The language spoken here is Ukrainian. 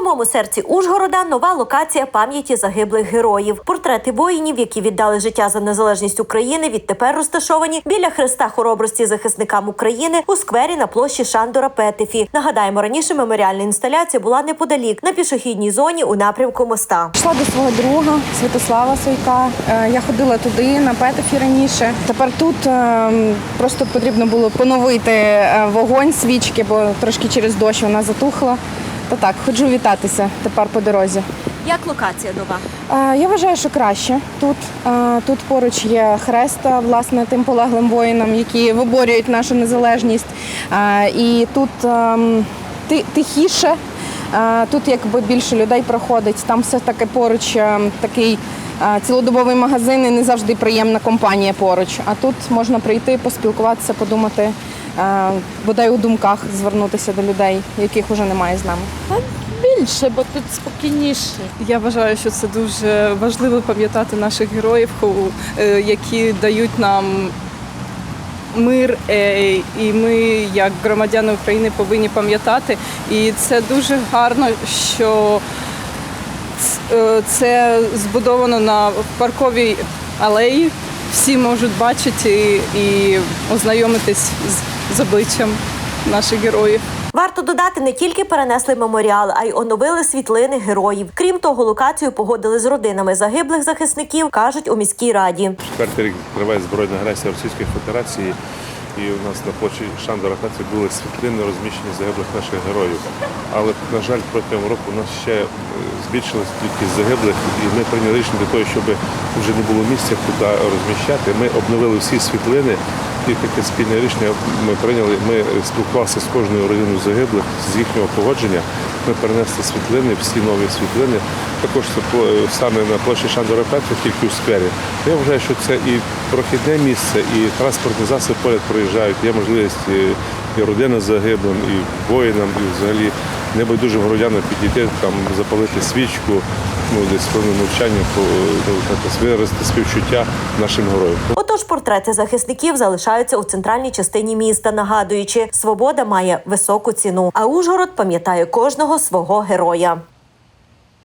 самому серці Ужгорода нова локація пам'яті загиблих героїв. Портрети воїнів, які віддали життя за незалежність України, відтепер розташовані біля хреста хоробрості захисникам України у сквері на площі Шандора Петефі. Нагадаємо, раніше меморіальна інсталяція була неподалік на пішохідній зоні у напрямку моста. Йшла до свого друга Святослава Сойка. Е, Я ходила туди на Петефі раніше. Тепер тут е, просто потрібно було поновити е, вогонь свічки, бо трошки через дощ вона затухла. Та так, ходжу вітатися тепер по дорозі. Як локація нова? Е, Я вважаю, що краще тут. Е, Тут поруч є хреста, власне, тим полеглим воїнам, які виборюють нашу незалежність. Е, І тут ем, ти- тихіше, е, тут якби більше людей проходить. Там все таки поруч такий е, цілодобовий магазин і не завжди приємна компанія поруч. А тут можна прийти, поспілкуватися, подумати, е, бодай у думках звернутися до людей, яких вже немає з нами. більше, бо тут спокійніше. Я вважаю, що це дуже важливо пам'ятати наших героїв, е, які дають нам мир, е, і ми, як громадяни України, повинні пам'ятати. І це дуже гарно, що е, це збудовано на парковій алеї. Всі можуть бачити і ознайомитись з, з обличчям наших героїв. Варто додати, не тільки перенесли меморіал, а й оновили світлини героїв. Крім того, локацію погодили з родинами загиблих захисників, кажуть у міській раді. Четвертий рік триває збройна агресія Російської Федерації, і у нас на площі Шандора Петри були світлини розміщені загиблих наших героїв. Але, на жаль, протягом року у нас ще е, збільшилась кількість загиблих, і ми прийняли рішення для того, щоб вже не було місця, куди розміщати. Ми обновили всі світлини. І таке спільне рішення ми прийняли. Ми спілкувалися з кожною родиною загиблих з їхнього погодження. Ми перенесли світлини, всі нові світлини. Також це саме на площі Шандора Петра, тільки у сквері. Я вважаю, що це і прохідне місце, і транспортні засоби поряд проїжджають. Є можливість і, і родина загиблим, і воїнам, і взагалі небайдужим громадянам підійти, там запалити свічку, ну десь певне мовчання, виразити співчуття нашим героям. Отож, портрети захисників залишаються у центральній частині міста, нагадуючи, свобода має високу ціну. А Ужгород пам'ятає кожного свого героя.